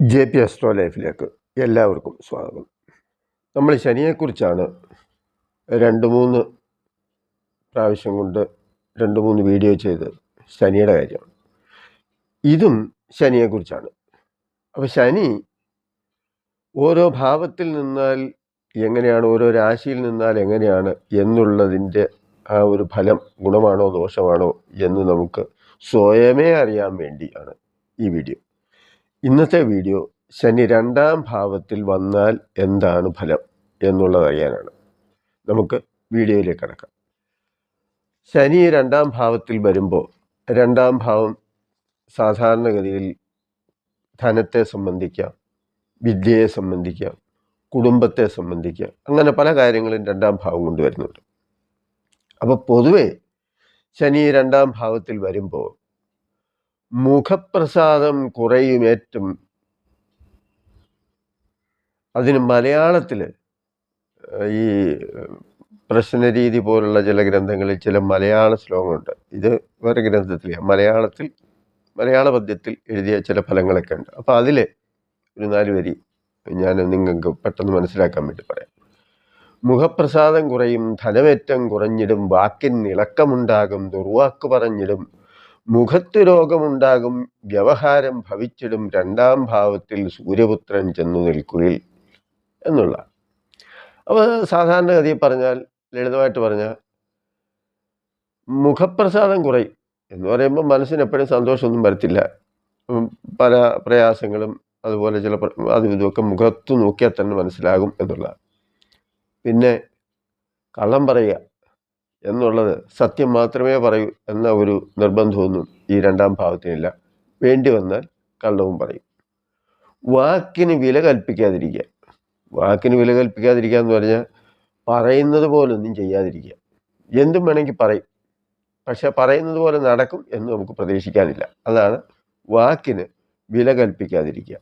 J P എസ്ട്രോ ലൈഫിലേക്ക് എല്ലാവർക്കും സ്വാഗതം. നമ്മൾ ശനിയെക്കുറിച്ചാണ് രണ്ട് മൂന്ന് പ്രാവശ്യം കൊണ്ട് രണ്ട് മൂന്ന് വീഡിയോ ചെയ്ത് ശനിയുടെ കാര്യമാണ് ഇതും ശനിയെക്കുറിച്ചാണ്. അപ്പോൾ ശനി ഓരോ ഭാവത്തിൽ നിന്നാൽ എങ്ങനെയാണ് ഓരോ രാശിയിൽ നിന്നാൽ എങ്ങനെയാണ് എന്നുള്ളതിന്റെ ആ ഒരു ഫലം ഗുണമാണോ ദോഷമാണോ എന്ന് നമുക്ക് സ്വയമേ അറിയാൻ വേണ്ടിയാണ് ഈ വീഡിയോ. ഇന്നത്തെ വീഡിയോ ശനി രണ്ടാം ഭാവത്തിൽ വന്നാൽ എന്താണ് ഫലം എന്നുള്ളതറിയാനാണ് നമുക്ക് വീഡിയോയിലേക്ക് കടക്കാം. ശനി രണ്ടാം ഭാവത്തിൽ വരുമ്പോൾ രണ്ടാം ഭാവം സാധാരണഗതിയിൽ ധനത്തെ സംബന്ധിക്കാം വിദ്യയെ സംബന്ധിക്കാം കുടുംബത്തെ സംബന്ധിക്കാം അങ്ങനെ പല കാര്യങ്ങളും രണ്ടാം ഭാവം കൊണ്ടുവരുന്നുണ്ട് അപ്പോൾ പൊതുവേ ശനി രണ്ടാം ഭാവത്തിൽ വരുമ്പോൾ മുഖപ്രസാദം കുറയുമേറ്റം അതിന് മലയാളത്തിൽ ഈ പ്രശ്നരീതി പോലുള്ള ചില ഗ്രന്ഥങ്ങളിൽ ചില മലയാള ശ്ലോകമുണ്ട് ഇത് വേറെ ഗ്രന്ഥത്തിലാണ് മലയാളത്തിൽ മലയാള പദ്യത്തിൽ എഴുതിയ ചില ഫലങ്ങളൊക്കെ ഉണ്ട്. അപ്പോൾ അതിൽ ഒരു നാല് വരി ഞാൻ നിങ്ങൾക്ക് പെട്ടെന്ന് മനസ്സിലാക്കാൻ വേണ്ടി പറയാം. മുഖപ്രസാദം കുറയും ധനമേറ്റം കുറഞ്ഞിടും വാക്കിൻ ഇളക്കമുണ്ടാകും ദുർവാക്ക് പറഞ്ഞിടും മുഖത്ത് രോഗമുണ്ടാകും വ്യവഹാരം ഭവിച്ചിടും രണ്ടാം ഭാവത്തിൽ സൂര്യപുത്രൻ ചെന്നു നിൽക്കുകിൽ എന്നുള്ള അപ്പോൾ സാധാരണഗതിയിൽ പറഞ്ഞാൽ ലളിതമായിട്ട് പറഞ്ഞാൽ മുഖപ്രസാദം കുറയും എന്ന് പറയുമ്പോൾ മനസ്സിന് എപ്പോഴും സന്തോഷമൊന്നും വരത്തില്ല. പല പ്രയാസങ്ങളും അതുപോലെ ചില അതും ഇതുമൊക്കെ മുഖത്ത് നോക്കിയാൽ തന്നെ മനസ്സിലാകും എന്നുള്ള പിന്നെ കള്ളം പറയുക. എന്നുള്ളത് സത്യം മാത്രമേ പറയൂ എന്ന ഒരു നിർബന്ധമൊന്നും ഈ രണ്ടാം ഭാവത്തിനില്ല. വേണ്ടി വന്നാൽ കള്ളവും പറയും. വാക്കിന് വില കൽപ്പിക്കാതിരിക്കുക. വാക്കിന് വില കൽപ്പിക്കാതിരിക്കുക എന്ന് പറഞ്ഞാൽ പറയുന്നത് പോലൊന്നും ചെയ്യാതിരിക്കുക. എന്തും വേണമെങ്കിൽ പറയും. പക്ഷെ പറയുന്നത് പോലെ നടക്കും എന്ന് നമുക്ക് പ്രതീക്ഷിക്കാനില്ല. അതാണ് വാക്കിന് വില കൽപ്പിക്കാതിരിക്കുക.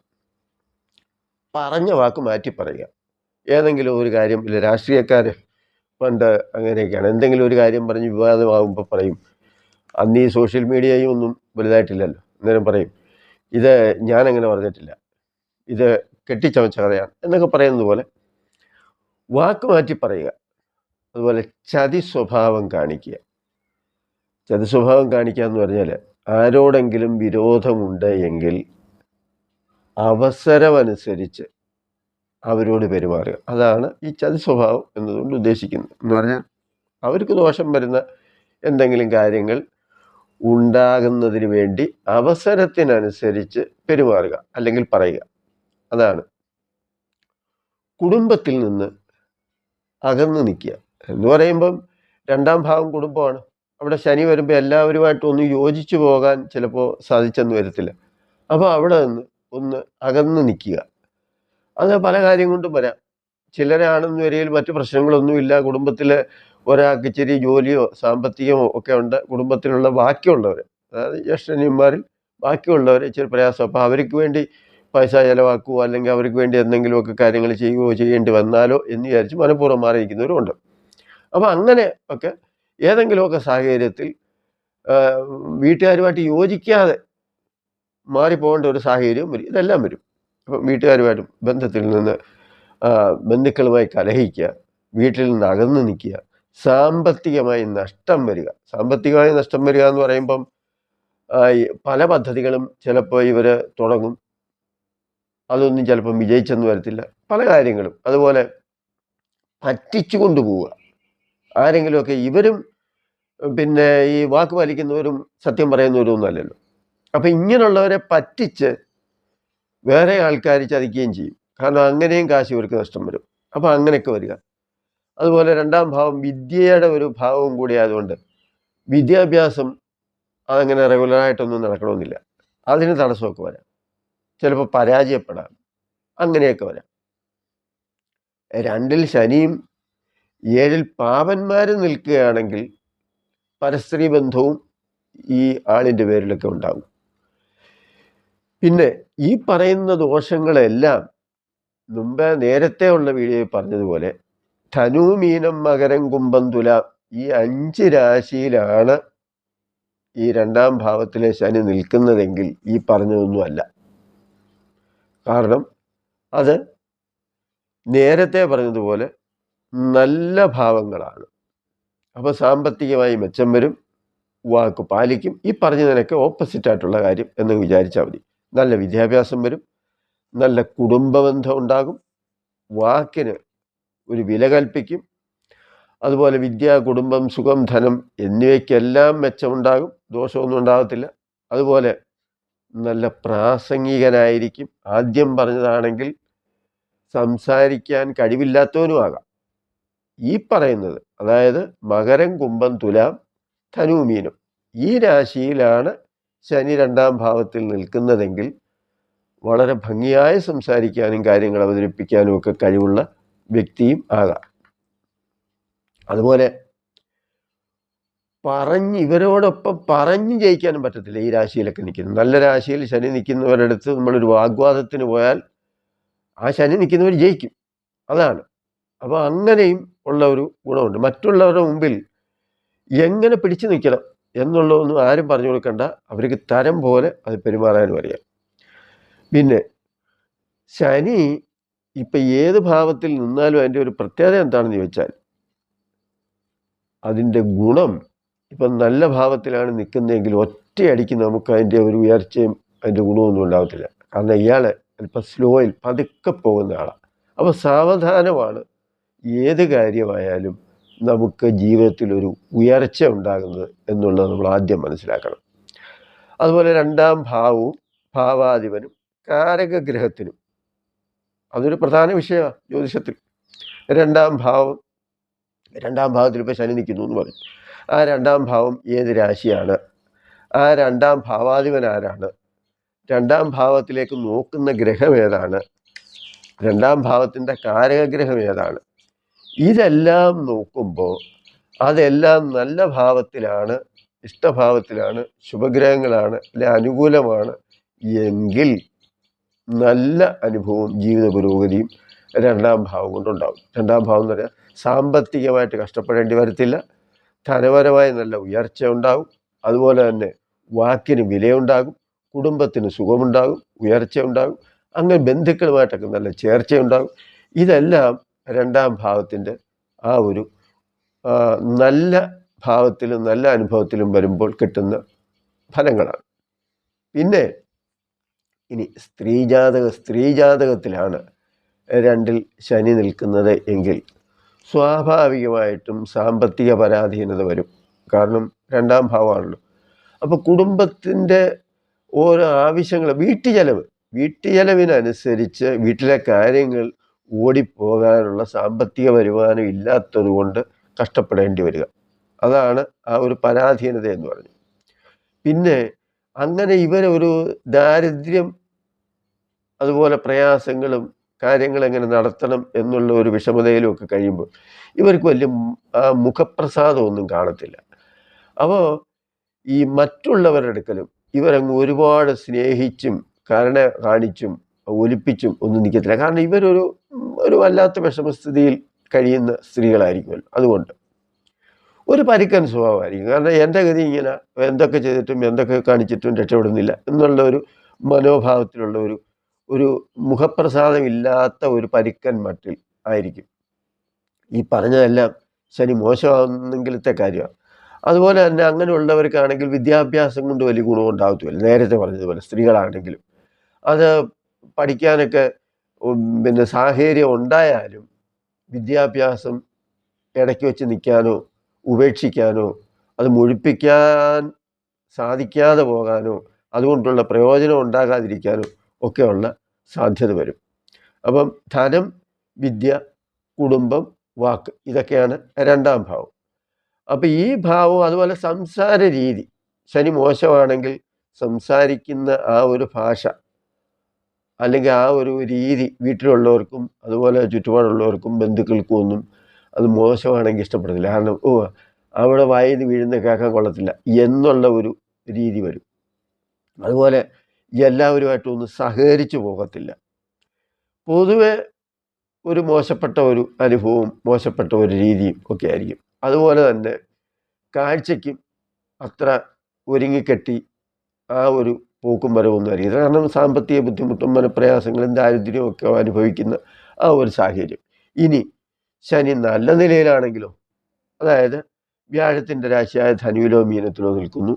പറഞ്ഞ വാക്ക് മാറ്റി പറയുക. ഏതെങ്കിലും ഒരു കാര്യം ഇല്ല രാഷ്ട്രീയക്കാർ പണ്ട് അങ്ങനെയൊക്കെയാണ്. എന്തെങ്കിലും ഒരു കാര്യം പറഞ്ഞ് വിവാദമാകുമ്പോൾ പറയും. അന്ന് ഈ സോഷ്യൽ മീഡിയയും ഒന്നും വലുതായിട്ടില്ലല്ലോ. അന്നേരം പറയും ഇത് ഞാനങ്ങനെ പറഞ്ഞിട്ടില്ല. ഇത് കെട്ടിച്ചമച്ച കഥയാണ് എന്നൊക്കെ പറയുന്നത് പോലെ വാക്ക് മാറ്റി പറയുക. അതുപോലെ ചതി സ്വഭാവം കാണിക്കുക. ചതി സ്വഭാവം കാണിക്കുക എന്ന് പറഞ്ഞാൽ ആരോടെങ്കിലും വിരോധമുണ്ട് എങ്കിൽ അവസരമനുസരിച്ച് അവരോട് പെരുമാറുക. അതാണ് ഈ ചതി സ്വഭാവം എന്നതുകൊണ്ട് ഉദ്ദേശിക്കുന്നത്. എന്ന് പറഞ്ഞാൽ അവർക്ക് ദോഷം വരുന്ന എന്തെങ്കിലും കാര്യങ്ങൾ ഉണ്ടാകുന്നതിന് വേണ്ടി അവസരത്തിനനുസരിച്ച് പെരുമാറുക അല്ലെങ്കിൽ പറയുക. അതാണ്. കുടുംബത്തിൽ നിന്ന് അകന്നു നിൽക്കുക. എന്ന് പറയുമ്പം രണ്ടാം ഭാഗം കുടുംബമാണ്. അവിടെ ശനി വരുമ്പോൾ എല്ലാവരുമായിട്ട് ഒന്ന് യോജിച്ചു പോകാൻ ചിലപ്പോൾ സാധിച്ചെന്ന് വരത്തില്ല. അപ്പോൾ അവിടെ നിന്ന് ഒന്ന് അകന്നു നിൽക്കുക. അത് പല കാര്യം കൊണ്ടും വരാം. ചിലരാണെന്ന് വരിയിൽ മറ്റു പ്രശ്നങ്ങളൊന്നുമില്ല കുടുംബത്തിൽ ഒരാൾക്ക് ഇച്ചിരി ജോലിയോ സാമ്പത്തികമോ ഒക്കെ ഉണ്ട്. കുടുംബത്തിലുള്ള ബാക്കിയുള്ളവർ അതായത് ജ്യേഷ്ഠനിയന്മാരിൽ ബാക്കിയുള്ളവർ ഇച്ചിരി പ്രയാസം. അപ്പോൾ അവർക്ക് വേണ്ടി പൈസ ചിലവാക്കുവോ അല്ലെങ്കിൽ അവർക്ക് വേണ്ടി എന്തെങ്കിലുമൊക്കെ കാര്യങ്ങൾ ചെയ്യുകയോ ചെയ്യേണ്ടി വന്നാലോ എന്ന് വിചാരിച്ച് മനഃപൂർവം മാറിയിരിക്കുന്നവരുമുണ്ട്. അപ്പോൾ അങ്ങനെ ഒക്കെ ഏതെങ്കിലുമൊക്കെ സാഹചര്യത്തിൽ വീട്ടുകാരുമായിട്ട് യോജിക്കാതെ മാറിപ്പോകേണ്ട ഒരു സാഹചര്യവും വരും. ഇതെല്ലാം വരും. അപ്പം വീട്ടുകാരുമായിട്ട് ബന്ധത്തിൽ നിന്ന് ബന്ധുക്കളുമായി കലഹിക്കുക വീട്ടിൽ നിന്ന് അകന്നു നിൽക്കുക സാമ്പത്തികമായി നഷ്ടം വരിക. സാമ്പത്തികമായി നഷ്ടം വരിക എന്ന് പറയുമ്പം പല പദ്ധതികളും ചിലപ്പോൾ ഇവർ തുടങ്ങും. അതൊന്നും ചിലപ്പം വിജയിച്ചെന്ന് വരത്തില്ല. പല കാര്യങ്ങളും. അതുപോലെ പറ്റിച്ചു കൊണ്ടുപോവുക ആരെങ്കിലുമൊക്കെ ഇവരും പിന്നെ ഈ വാക്ക് പാലിക്കുന്നവരും സത്യം പറയുന്നവരും ഒന്നും അല്ലല്ലോ. അപ്പം ഇങ്ങനെയുള്ളവരെ പറ്റിച്ച് വേറെ ആൾക്കാർ ചതിക്കുകയും ചെയ്യും. കാരണം അങ്ങനെയും കാശ് ഇവർക്ക് നഷ്ടം വരും. അപ്പം അങ്ങനെയൊക്കെ വരിക. അതുപോലെ രണ്ടാം ഭാവം വിദ്യയുടെ ഒരു ഭാവവും കൂടി ആയതുകൊണ്ട് വിദ്യാഭ്യാസം അതങ്ങനെ റെഗുലറായിട്ടൊന്നും നടക്കണമെന്നില്ല. അതിന് തടസ്സമൊക്കെ വരാം. ചിലപ്പോൾ പരാജയപ്പെടാം. അങ്ങനെയൊക്കെ വരാം. രണ്ടിൽ ശനിയും ഏഴിൽ പാപന്മാരും നിൽക്കുകയാണെങ്കിൽ പരസ്ത്രീ ബന്ധവും ഈ ആളിന്റെ പേരിലൊക്കെ ഉണ്ടാകും പിന്നെ ഈ പറയുന്ന ദോഷങ്ങളെല്ലാം മുമ്പേ നേരത്തെ ഉള്ള വീഡിയോയിൽ പറഞ്ഞതുപോലെ ധനു മീനം മകരം കുംഭം തുല ഈ അഞ്ച് രാശിയിലാണ് ഈ രണ്ടാം ഭാവത്തിലെ ശനി നിൽക്കുന്നതെങ്കിൽ ഈ പറഞ്ഞതൊന്നുമല്ല. കാരണം അത് നേരത്തെ പറഞ്ഞതുപോലെ നല്ല ഭാവങ്ങളാണ്. അപ്പോൾ സാമ്പത്തികമായി മെച്ചം വരും വാക്ക് പാലിക്കും. ഈ പറഞ്ഞതിനൊക്കെ ഓപ്പോസിറ്റായിട്ടുള്ള കാര്യം എന്ന് വിചാരിച്ചാൽ മതി. നല്ല വിദ്യാഭ്യാസം വരും നല്ല കുടുംബബന്ധം ഉണ്ടാകും വാക്കിന് ഒരു വില കൽപ്പിക്കും അതുപോലെ വിദ്യ കുടുംബം സുഖം ധനം എന്നിവയ്ക്കെല്ലാം മെച്ചമുണ്ടാകും ദോഷമൊന്നും ഉണ്ടാകത്തില്ല. അതുപോലെ നല്ല പ്രാസംഗികനായിരിക്കും ആദ്യം പറഞ്ഞതാണെങ്കിൽ സംസാരിക്കാൻ കഴിവില്ലാത്തവനുമാകാം. ഈ പറയുന്നത് അതായത് മകരം കുംഭം തുലാം ധനുമീനം ഈ രാശിയിലാണ് ശനി രണ്ടാം ഭാവത്തിൽ നിൽക്കുന്നതെങ്കിൽ വളരെ ഭംഗിയായി സംസാരിക്കാനും കാര്യങ്ങൾ അവതരിപ്പിക്കാനും ഒക്കെ കഴിവുള്ള വ്യക്തിയും ആകാം. അതുപോലെ പറഞ്ഞ് ഇവരോടൊപ്പം പറഞ്ഞു ജയിക്കാനും പറ്റത്തില്ല ഈ രാശിയിലൊക്കെ നിൽക്കുന്നു നല്ല രാശിയിൽ ശനി നിൽക്കുന്നവരുടെ അടുത്ത് നമ്മളൊരു വാഗ്വാദത്തിന് പോയാൽ ആ ശനി നിൽക്കുന്നവർ ജയിക്കും. അതാണ്. അപ്പോൾ അങ്ങനെയും ഉള്ള ഒരു ഗുണമുണ്ട്. മറ്റുള്ളവരുടെ മുമ്പിൽ എങ്ങനെ പിടിച്ചു നിൽക്കണം? എന്നുള്ളതൊന്നും ആരും പറഞ്ഞു കൊടുക്കണ്ട. അവർക്ക് തരം പോലെ അത് പെരുമാറാനും അറിയാം. പിന്നെ ശനി ഇപ്പം ഏത് ഭാവത്തിൽ നിന്നാലും അതിന്റെ ഒരു പ്രത്യേകത എന്താണെന്ന് ചോദിച്ചാൽ അതിന്റെ ഗുണം ഇപ്പം നല്ല ഭാവത്തിലാണ് നിൽക്കുന്നതെങ്കിൽ ഒറ്റയടിക്ക് നമുക്ക് അതിന്റെ ഒരു ഉയർച്ചയും അതിന്റെ ഗുണമൊന്നും ഉണ്ടാകത്തില്ല കാരണം ഇയാൾ അല്പം സ്ലോയിൽ പതുക്കെ പോകുന്ന ആളാണ് അപ്പോൾ സാവധാനമാണ്. ഏത് കാര്യമായാലും നമുക്ക് ജീവിതത്തിൽ ഒരു ഉയർച്ച ഉണ്ടാകുന്നത് എന്നുള്ളത് നമ്മൾ ആദ്യം മനസ്സിലാക്കണം. അതുപോലെ രണ്ടാം ഭാവവും ഭാവാധിപനും കാരകഗ്രഹത്തിനും. അതൊരു പ്രധാന വിഷയമാണ് ജ്യോതിഷത്തിൽ. രണ്ടാം ഭാവം രണ്ടാം ഭാവത്തിൽ ഇപ്പോൾ ശനി നിൽക്കുന്നു എന്ന് പറയും ആ രണ്ടാം ഭാവം ഏത് രാശിയാണ്? ആ രണ്ടാം ഭാവാധിപൻ ആരാണ്? രണ്ടാം ഭാവത്തിലേക്ക് നോക്കുന്ന ഗ്രഹം ഏതാണ്? രണ്ടാം ഭാവത്തിന്റെ കാരകഗ്രഹം ഏതാണ്? ഇതെല്ലാം നോക്കുമ്പോൾ അതെല്ലാം നല്ല ഭാവത്തിലാണ് ഇഷ്ടഭാവത്തിലാണ് ശുഭഗ്രഹങ്ങളാണ് അല്ലെ അനുകൂലമാണ്. എങ്കിൽ നല്ല അനുഭവവും ജീവിത പുരോഗതിയും രണ്ടാം ഭാവം കൊണ്ടുണ്ടാവും. രണ്ടാം ഭാവം എന്ന് പറഞ്ഞാൽ സാമ്പത്തികമായിട്ട് കഷ്ടപ്പെടേണ്ടി വരത്തില്ല. ധനപരമായ നല്ല ഉയർച്ച ഉണ്ടാകും അതുപോലെ തന്നെ വാക്കിന് വിലയുണ്ടാകും. കുടുംബത്തിന് സുഖമുണ്ടാകും. ഉയർച്ച ഉണ്ടാകും അങ്ങനെ ബന്ധുക്കളുമായിട്ടൊക്കെ നല്ല ചേർച്ചയുണ്ടാകും. ഇതെല്ലാം രണ്ടാം ഭാവത്തിന്റെ ആ ഒരു നല്ല ഭാവത്തിലും നല്ല അനുഭവത്തിലും വരുമ്പോൾ കിട്ടുന്ന ഫലങ്ങളാണ്. പിന്നെ ഇനി സ്ത്രീജാതക സ്ത്രീജാതകത്തിലാണ് രണ്ടിൽ ശനി നിൽക്കുന്നത് എങ്കിൽ സ്വാഭാവികമായിട്ടും സാമ്പത്തിക പരാധീനത വരും. കാരണം രണ്ടാം ഭാവമാണല്ലോ. അപ്പോൾ കുടുംബത്തിന്റെ ഓരോ ആവശ്യങ്ങൾ വീട്ടു ചെലവ് വീട്ടു ചെലവിനനുസരിച്ച് വീട്ടിലെ കാര്യങ്ങൾ ഓടിപ്പോകാനുള്ള സാമ്പത്തിക വരുമാനം ഇല്ലാത്തത് കൊണ്ട് കഷ്ടപ്പെടേണ്ടി വരിക. അതാണ് ആ ഒരു പരാധീനത എന്ന് പറഞ്ഞു പിന്നെ അങ്ങനെ ഇവരൊരു ദാരിദ്ര്യം അതുപോലെ പ്രയാസങ്ങളും കാര്യങ്ങൾ എങ്ങനെ നടത്തണം എന്നുള്ള ഒരു വിഷമതയിലും ഒക്കെ കഴിയുമ്പോൾ ഇവർക്ക് വലിയ ആ മുഖപ്രസാദമൊന്നും കാണത്തില്ല. അപ്പോൾ ഈ മറ്റുള്ളവരുടെ അടുക്കലും ഇവരങ്ങ് ഒരുപാട് സ്നേഹിച്ചും കരുണ കാണിച്ചും ഒലിപ്പിച്ചും ഒന്നും നിൽക്കത്തില്ല. കാരണം ഇവരൊരു ഒരു വല്ലാത്ത വിഷമസ്ഥിതിയിൽ കഴിയുന്ന സ്ത്രീകളായിരിക്കുമല്ലോ. അതുകൊണ്ട് ഒരു പരിക്കൻ സ്വഭാവമായിരിക്കും. കാരണം എന്റെ ഗതി ഇങ്ങനെ എന്തൊക്കെ ചെയ്തിട്ടും എന്തൊക്കെ കാണിച്ചിട്ടും രക്ഷപ്പെടുന്നില്ല എന്നുള്ള ഒരു മനോഭാവത്തിലുള്ള ഒരു ഒരു മുഖപ്രസാദമില്ലാത്ത ഒരു പരിക്കൻ മട്ടിൽ ആയിരിക്കും. ഈ പറഞ്ഞതെല്ലാം ശനി മോശമാകുന്നെങ്കിലത്തെ കാര്യമാണ്. അതുപോലെ തന്നെ അങ്ങനെയുള്ളവർക്കാണെങ്കിൽ വിദ്യാഭ്യാസം കൊണ്ട് വലിയ ഗുണമുണ്ടാകത്തുമില്ല. നേരത്തെ പറഞ്ഞതുപോലെ സ്ത്രീകളാണെങ്കിലും. അത് പഠിക്കാനൊക്കെ പിന്നെ സാഹചര്യം ഉണ്ടായാലും വിദ്യാഭ്യാസം ഇടയ്ക്ക് വെച്ച് നിൽക്കാനോ ഉപേക്ഷിക്കാനോ അത് മുഴിപ്പിക്കാൻ സാധിക്കാതെ പോകാനോ അതുകൊണ്ടുള്ള പ്രയോജനം ഉണ്ടാകാതിരിക്കാനോ ഒക്കെയുള്ള സാധ്യത വരും. അപ്പം ധനം വിദ്യ കുടുംബം വാക്ക് ഇതൊക്കെയാണ് രണ്ടാം ഭാവം. അപ്പം ഈ ഭാവവും അതുപോലെ സംസാര രീതി ശനി മോശമാണെങ്കിൽ സംസാരിക്കുന്ന ആ ഒരു ഭാഷ അല്ലെങ്കിൽ ആ ഒരു രീതി വീട്ടിലുള്ളവർക്കും അതുപോലെ ചുറ്റുപാടുള്ളവർക്കും ബന്ധുക്കൾക്കും ഒന്നും അത് മോശമാണെങ്കിൽ ഇഷ്ടപ്പെടുന്നില്ല. കാരണം ഓ അവിടെ വായിൽ വീഴുന്ന കേൾക്കാൻ കൊള്ളത്തില്ല എന്നുള്ള ഒരു രീതി വരും. അതുപോലെ എല്ലാവരുമായിട്ടും ഒന്ന് സഹകരിച്ചു പോകത്തില്ല. പൊതുവെ ഒരു മോശപ്പെട്ട ഒരു അനുഭവവും മോശപ്പെട്ട ഒരു രീതിയും ഒക്കെ ആയിരിക്കും. അതുപോലെ തന്നെ കാഴ്ചയ്ക്കും അത്ര ഒരുങ്ങിക്കെട്ടി ആ ഒരു പോക്കും വരവൊന്നും അറിയില്ല. കാരണം സാമ്പത്തിക ബുദ്ധിമുട്ടും മനപ്രയാസങ്ങളും ദാരിദ്ര്യവും ഒക്കെ അനുഭവിക്കുന്ന ആ ഒരു സാഹചര്യം. ഇനി ശനി നല്ല നിലയിലാണെങ്കിലോ അതായത് വ്യാഴത്തിന്റെ രാശിയായ ധനുവിലോ മീനത്തിലോ നിൽക്കുന്നു.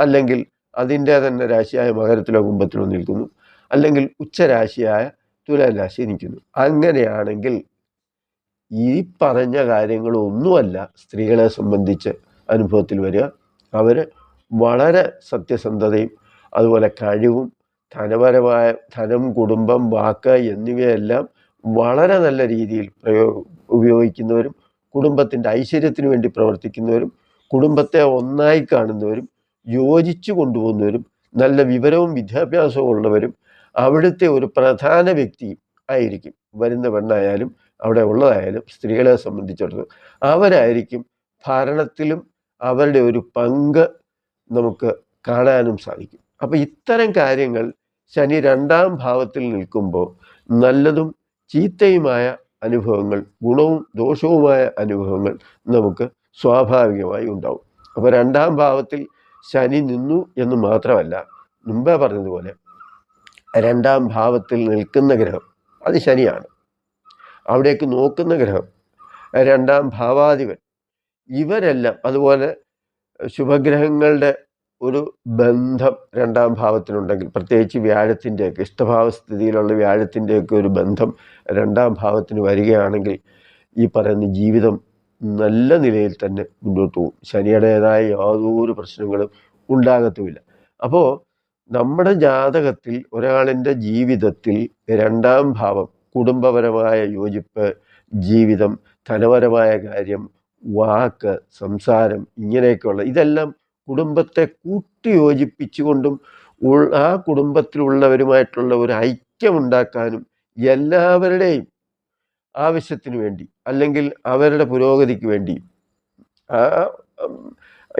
അല്ലെങ്കിൽ അതിന്റെ തന്നെ രാശിയായ മകരത്തിലോ കുംഭത്തിലോ നിൽക്കുന്നു. അല്ലെങ്കിൽ ഉച്ചരാശിയായ തുലാം രാശി നിൽക്കുന്നു. അങ്ങനെയാണെങ്കിൽ ഈ പറഞ്ഞ കാര്യങ്ങളൊന്നുമല്ല സ്ത്രീകളെ സംബന്ധിച്ച് അനുഭവത്തിൽ വരിക. അവർ വളരെ സത്യസന്ധതയും അതുപോലെ കഴിവും ധനപരമായ ധനം കുടുംബം വാക്ക് എന്നിവയെല്ലാം വളരെ നല്ല രീതിയിൽ പ്രയോ ഉപയോഗിക്കുന്നവരും കുടുംബത്തിന്റെ ഐശ്വര്യത്തിന് വേണ്ടി പ്രവർത്തിക്കുന്നവരും കുടുംബത്തെ ഒന്നായി കാണുന്നവരും യോജിച്ചു കൊണ്ടുപോകുന്നവരും നല്ല വിവരവും വിദ്യാഭ്യാസവും ഉള്ളവരും അവിടുത്തെ ഒരു പ്രധാന വ്യക്തിയും ആയിരിക്കും. വരുന്ന പെണ്ണായാലും അവിടെ ഉള്ളതായാലും സ്ത്രീകളെ സംബന്ധിച്ചിടത്തോളം അവരായിരിക്കും ഭരണത്തിലും അവരുടെ ഒരു പങ്ക് നമുക്ക് കാണാനും സാധിക്കും. അപ്പോൾ ഇത്തരം കാര്യങ്ങൾ ശനി രണ്ടാം ഭാവത്തിൽ നിൽക്കുമ്പോൾ നല്ലതും ചീത്തയുമായ അനുഭവങ്ങൾ ഗുണവും ദോഷവുമായ അനുഭവങ്ങൾ നമുക്ക് സ്വാഭാവികമായി ഉണ്ടാവും. അപ്പോൾ രണ്ടാം ഭാവത്തിൽ ശനി നിന്നു എന്ന് മാത്രമല്ല മുമ്പേ പറഞ്ഞതുപോലെ രണ്ടാം ഭാവത്തിൽ നിൽക്കുന്ന ഗ്രഹം അത് ശനിയാണ്. അവിടേക്ക് നോക്കുന്ന ഗ്രഹം രണ്ടാം ഭാവാധിപൻ. ഇവരെല്ലാം അതുപോലെ ശുഭഗ്രഹങ്ങളുടെ ഒരു ബന്ധം രണ്ടാം ഭാവത്തിനുണ്ടെങ്കിൽ പ്രത്യേകിച്ച് വ്യാഴത്തിന്റെയൊക്കെ ഇഷ്ടഭാവസ്ഥിതിയിലുള്ള വ്യാഴത്തിന്റെയൊക്കെ ഒരു ബന്ധം രണ്ടാം ഭാവത്തിന് വരികയാണെങ്കിൽ ഈ പറയുന്ന ജീവിതം നല്ല നിലയിൽ തന്നെ മുന്നോട്ട് പോകും. ശനിയുടേതായ യാതൊരു പ്രശ്നങ്ങളും ഉണ്ടാകത്തുമില്ല. അപ്പോൾ നമ്മുടെ ജാതകത്തിൽ ഒരാളിന്റെ ജീവിതത്തിൽ രണ്ടാം ഭാവം കുടുംബപരമായ യോജിപ്പ് ജീവിതം ധനപരമായ കാര്യം വാക്ക് സംസാരം ഇങ്ങനെയൊക്കെയുള്ള ഇതെല്ലാം കുടുംബത്തെ കൂട്ടി യോജിപ്പിച്ചുകൊണ്ടും ആ കുടുംബത്തിലുള്ളവരുമായിട്ടുള്ള ഒരു ഐക്യമുണ്ടാക്കാനും എല്ലാവരുടെയും ആവശ്യത്തിന് വേണ്ടി അല്ലെങ്കിൽ അവരുടെ പുരോഗതിക്ക് വേണ്ടി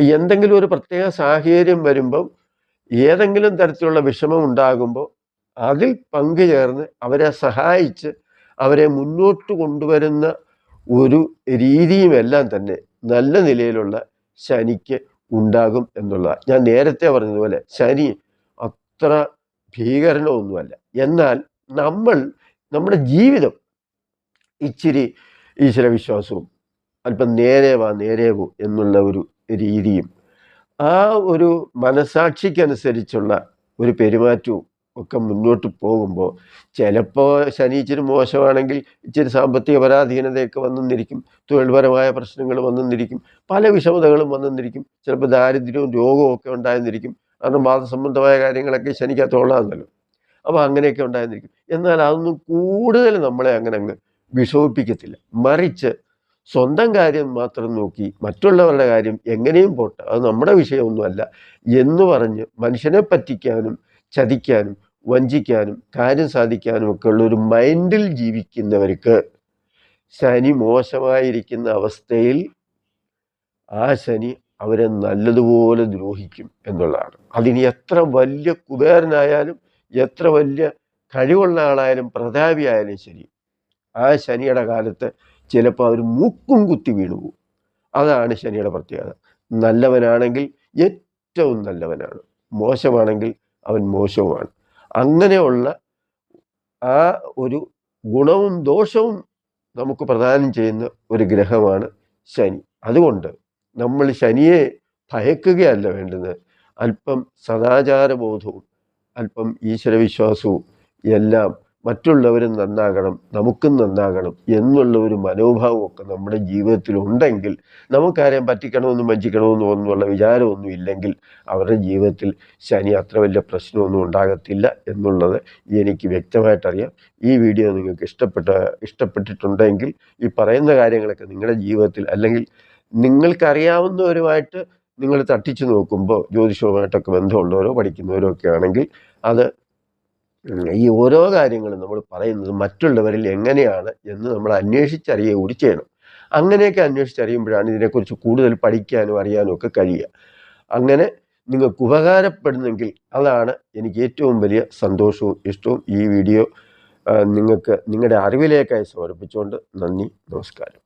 എന്തെങ്കിലും ഒരു പ്രത്യേക സാഹചര്യം വരുമ്പം ഏതെങ്കിലും തരത്തിലുള്ള വിഷമം ഉണ്ടാകുമ്പോൾ അതിൽ പങ്കുചേർന്ന് അവരെ സഹായിച്ച് അവരെ മുന്നോട്ട് കൊണ്ടുവരുന്ന ഒരു രീതിയുമെല്ലാം തന്നെ നല്ല നിലയിലുള്ള ശനിക്ക് ഉണ്ടാകും എന്നുള്ളതാണ് ഞാൻ നേരത്തെ പറഞ്ഞതുപോലെ ശനി അത്ര ഭീകരനൊന്നുമല്ല. എന്നാൽ നമ്മൾ നമ്മുടെ ജീവിതം ഇച്ചിരി ഈശ്വരവിശ്വാസവും അല്പം നേരെ വാ നേരെ പോ എന്നുള്ള ഒരു രീതിയും ആ ഒരു മനസാക്ഷിക്കനുസരിച്ചുള്ള ഒരു പെരുമാറ്റവും ഒക്കെ മുന്നോട്ട് പോകുമ്പോൾ ചിലപ്പോൾ ശനി ഇച്ചിരി മോശമാണെങ്കിൽ ഇച്ചിരി സാമ്പത്തിക പരാധീനതയൊക്കെ വന്നെന്നിരിക്കും തൊഴിൽപരമായ പ്രശ്നങ്ങൾ വന്നെന്നിരിക്കും പല വിഷമതകളും വന്നെന്നിരിക്കും ചിലപ്പോൾ ദാരിദ്ര്യവും രോഗവും ഒക്കെ ഉണ്ടായെന്നിരിക്കും കാരണം വാദസംബന്ധമായ കാര്യങ്ങളൊക്കെ ശനിക്കകത്തോളാന്നല്ലോ അപ്പോൾ അങ്ങനെയൊക്കെ ഉണ്ടായെന്നിരിക്കും എന്നാൽ അതൊന്നും കൂടുതൽ നമ്മളെ അങ്ങനെ അങ്ങ് വിഷമിപ്പിക്കത്തില്ല. മറിച്ച് സ്വന്തം കാര്യം മാത്രം നോക്കി മറ്റുള്ളവരുടെ കാര്യം എങ്ങനെയും പോട്ടെ. അത് നമ്മുടെ വിഷയമൊന്നുമല്ല എന്ന് പറഞ്ഞ് മനുഷ്യനെ പറ്റിക്കാനും ചതിക്കാനും വഞ്ചിക്കാനും കാര്യം സാധിക്കാനും ഒക്കെ ഉള്ള ഒരു മൈൻഡിൽ ജീവിക്കുന്നവർക്ക് ശനി മോശമായിരിക്കുന്ന അവസ്ഥയിൽ ആ ശനി അവരെ നല്ലതുപോലെ ദ്രോഹിക്കും എന്നുള്ളതാണ്. അതിന് എത്ര വലിയ കുബേരനായാലും എത്ര വലിയ കഴിവുള്ള ആളായാലും പ്രതാപിയായാലും ശരി ആ ശനിയുടെ കാലത്ത് ചിലപ്പോൾ അവർ മൂക്കും കുത്തി വീണു പോകും അതാണ് ശനിയുടെ പ്രത്യേകത. നല്ലവനാണെങ്കിൽ ഏറ്റവും നല്ലവനാണ്. മോശമാണെങ്കിൽ അവൻ മോശവുമാണ്. അങ്ങനെയുള്ള ആ ഒരു ഗുണവും ദോഷവും നമുക്ക് പ്രദാനം ചെയ്യുന്ന ഒരു ഗ്രഹമാണ് ശനി. അതുകൊണ്ട് നമ്മൾ ശനിയെ ഭയക്കുകയല്ല വേണ്ടത്. അല്പം സദാചാരബോധവും അല്പം ഈശ്വരവിശ്വാസവും എല്ലാം മറ്റുള്ളവരും നന്നാകണം നമുക്കും നന്നാകണം എന്നുള്ള ഒരു മനോഭാവമൊക്കെ നമ്മുടെ ജീവിതത്തിൽ ഉണ്ടെങ്കിൽ നമുക്കാരെയും പറ്റിക്കണമെന്നും വഞ്ചിക്കണമെന്നും ഒന്നുമുള്ള വിചാരമൊന്നും ഇല്ലെങ്കിൽ അവരുടെ ജീവിതത്തിൽ ശനി അത്ര വലിയ പ്രശ്നമൊന്നും ഉണ്ടാകത്തില്ല എന്നുള്ളത് എനിക്ക് വ്യക്തമായിട്ടറിയാം. ഈ വീഡിയോ നിങ്ങൾക്ക് ഇഷ്ടപ്പെട്ട ഇഷ്ടപ്പെട്ടിട്ടുണ്ടെങ്കിൽ ഈ പറയുന്ന കാര്യങ്ങളൊക്കെ നിങ്ങളുടെ ജീവിതത്തിൽ അല്ലെങ്കിൽ നിങ്ങൾക്കറിയാവുന്നവരുമായിട്ട് നിങ്ങൾ തട്ടിച്ചു നോക്കുമ്പോൾ ജ്യോതിഷവുമായിട്ടൊക്കെ ബന്ധമുള്ളവരോ പഠിക്കുന്നവരോ ഒക്കെ ആണെങ്കിൽ അത് ഈ ഓരോ കാര്യങ്ങളും നമ്മൾ പറയുന്നത് മറ്റുള്ളവരിൽ എങ്ങനെയാണ് എന്ന് നമ്മൾ അന്വേഷിച്ചറിയുക കൂടി ചെയ്യണം. അങ്ങനെയൊക്കെ അന്വേഷിച്ചറിയുമ്പോഴാണ് ഇതിനെക്കുറിച്ച് കൂടുതൽ പഠിക്കാനും അറിയാനും ഒക്കെ കഴിയുക. അങ്ങനെ നിങ്ങൾക്ക് ഉപകാരപ്പെടുന്നെങ്കിൽ അതാണ് എനിക്ക് ഏറ്റവും വലിയ സന്തോഷവും ഇഷ്ടവും ഈ വീഡിയോ നിങ്ങൾക്ക് നിങ്ങളുടെ അറിവിലേക്കായി സമർപ്പിച്ചുകൊണ്ട് നന്ദി നമസ്കാരം.